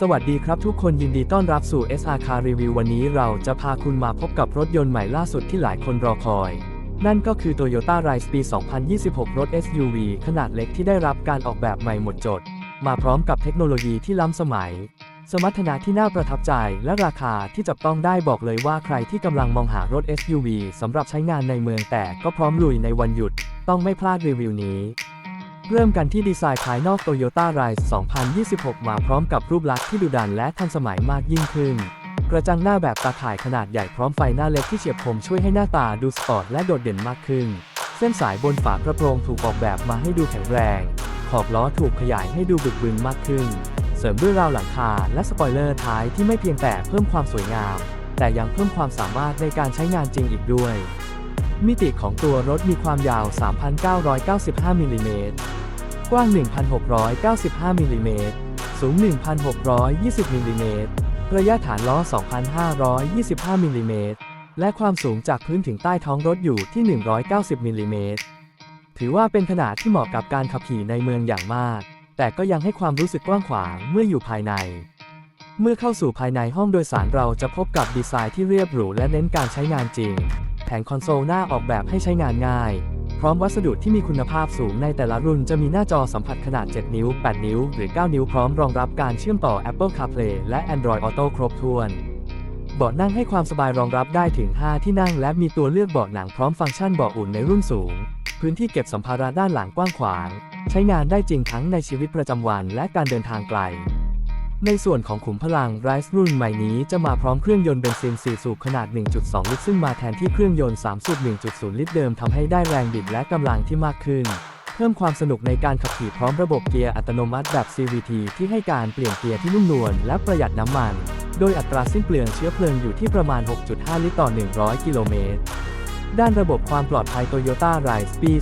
สวัสดีครับทุกคนยินดีต้อนรับสู่ SR Car Review วันนี้เราจะพาคุณมาพบกับรถยนต์ใหม่ล่าสุดที่หลายคนรอคอย นั่นก็คือ Toyota Rise ปี 2026 รถ SUV ขนาดเล็กที่ได้รับการออกแบบใหม่หมดจด มาพร้อมกับเทคโนโลยีที่ล้ำสมัย สมรรถนะที่น่าประทับใจและราคาที่จับต้องได้บอกเลยว่าใครที่กำลังมองหารถ SUV สำหรับใช้งานในเมืองแต่ก็พร้อมลุยในวันหยุด ต้องไม่พลาดรีวิวนี้ เริ่มกันที่ดีไซน์ภายนอก Toyota Rise 2026 มาพร้อมกับรูปลักษณ์ที่ดุดันและทันสมัยมากยิ่งขึ้น กระจังหน้าแบบตาข่ายขนาดใหญ่พร้อมไฟหน้าเล็กที่เฉียบคมช่วยให้หน้าตาดูสปอร์ตและโดดเด่นมากขึ้น เส้นสายบนฝากระโปรงถูกออกแบบมาให้ดูแข็งแรง ขอบล้อถูกขยายให้ดูบึกบึนมากขึ้น เสริมด้วยราวหลังคาและสปอยเลอร์ท้ายที่ไม่เพียงแต่เพิ่มความสวยงาม แต่ยังเพิ่มความสามารถในการใช้งานจริงอีกด้วย มิติของตัวรถมีความยาว 3,995 มิลลิเมตร กว้าง 1,695 มิลลิเมตร สูง 1,620 มิลลิเมตร ระยะฐานล้อ 2,525 มิลลิเมตร และความสูงจากพื้นถึงใต้ท้องรถอยู่ที่ 190 มิลลิเมตร ถือว่าเป็นขนาดที่เหมาะกับการขับขี่ในเมืองอย่างมาก แต่ก็ยังให้ความรู้สึกกว้างขวางเมื่ออยู่ภายในเมื่อเข้าสู่ภายในห้องโดยสารเราจะพบกับดีไซน์ที่เรียบหรูและเน้นการใช้งานจริง แผงคอนโซลหน้าออกแบบให้ใช้งานง่าย พร้อมวัสดุที่มีคุณภาพสูงในแต่ละรุ่นจะมีหน้าจอสัมผัสขนาด 7 นิ้ว 8 นิ้ว หรือ 9 นิ้วพร้อมรองรับการเชื่อมต่อ Apple CarPlay และ Android Auto ครบถ้วนเบาะนั่งให้ความสบายรองรับได้ถึง 5 ที่นั่ง และมีตัวเลือกเบาะหนังพร้อมฟังก์ชันเบาะอุ่นในรุ่นสูง พื้นที่เก็บสัมภาระด้านหลังกว้างขวาง ใช้งานได้จริงทั้งในชีวิตประจำวันและการเดินทางไกล ในส่วนของขุมพลัง Rise รุ่นใหม่นี้จะมาพร้อมเครื่องยนต์เบนซิน 4 สูบขนาด 1.2 ลิตร ซึ่งมาแทนที่เครื่องยนต์ 3 สูบ 1.0 ลิตรเดิมทำให้ได้แรงบิดและกำลังที่มากขึ้น เพิ่มความสนุกในการขับขี่พร้อมระบบเกียร์อัตโนมัติแบบ CVT ที่ให้การเปลี่ยนเกียร์ที่นุ่มนวลและประหยัดน้ำมัน โดยอัตราสิ้นเปลืองเชื้อเพลิงอยู่ที่ประมาณ 6.5 ลิตรต่อ 100 กิโลเมตร ด้านระบบความปลอดภัย Toyota Rise ปี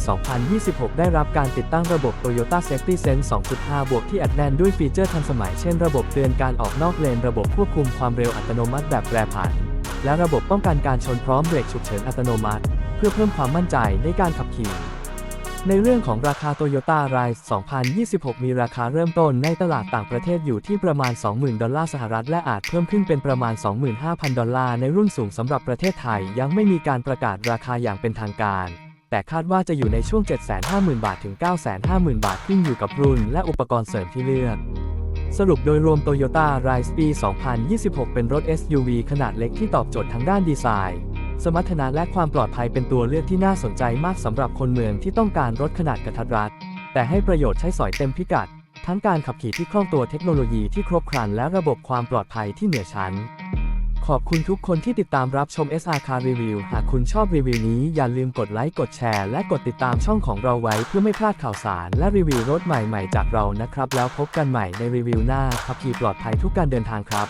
2026 ได้รับการติดตั้งระบบ Toyota Safety Sense 2.5 บวกที่อัดแน่นด้วยฟีเจอร์ทันสมัย เช่นระบบเตือนการออกนอกเลน ระบบควบคุมความเร็วอัตโนมัติแบบแปรผัน และระบบป้องกันการชนพร้อมเบรกฉุกเฉินอัตโนมัติ เพื่อเพิ่มความมั่นใจในการขับขี่ ในเรื่องของราคา Toyota Rise 2026 มีราคาเริ่มต้นในตลาดต่างประเทศอยู่ที่ประมาณ 20,000 ดอลลาร์สหรัฐ และอาจเพิ่มขึ้นเป็นประมาณ 25,000 ดอลลาร์ในรุ่นสูงสำหรับประเทศไทย ยังไม่มีการประกาศราคาอย่างเป็นทางการ แต่คาดว่าจะอยู่ในช่วง 750,000 บาทถึง 950,000 บาทขึ้นอยู่กับรุ่น และอุปกรณ์เสริมที่เลือกสรุปโดยรวม Toyota Rise ปี 2026 เป็นรถ SUV ขนาดเล็กที่ตอบโจทย์ทั้งด้านดีไซน์ สมรรถนะและความปลอดภัยเป็นตัวเลือกที่น่าสนใจมากสำหรับคนเมืองที่ต้องการรถขนาดกระทัดรัด แต่ให้ประโยชน์ใช้สอยเต็มพิกัด ทั้งการขับขี่ที่คล่องตัวเทคโนโลยีที่ครบครันและระบบความปลอดภัยที่เหนือชั้น ขอบคุณทุกคนที่ติดตามรับชม SR Car Review หากคุณชอบรีวิวนี้อย่าลืมกดไลค์กดแชร์และกดติดตามช่องของเราไว้เพื่อไม่พลาดข่าวสารและรีวิวรถใหม่ๆจากเรานะครับ แล้วพบกันใหม่ในรีวิวหน้าขับขี่ปลอดภัยทุกการเดินทางครับ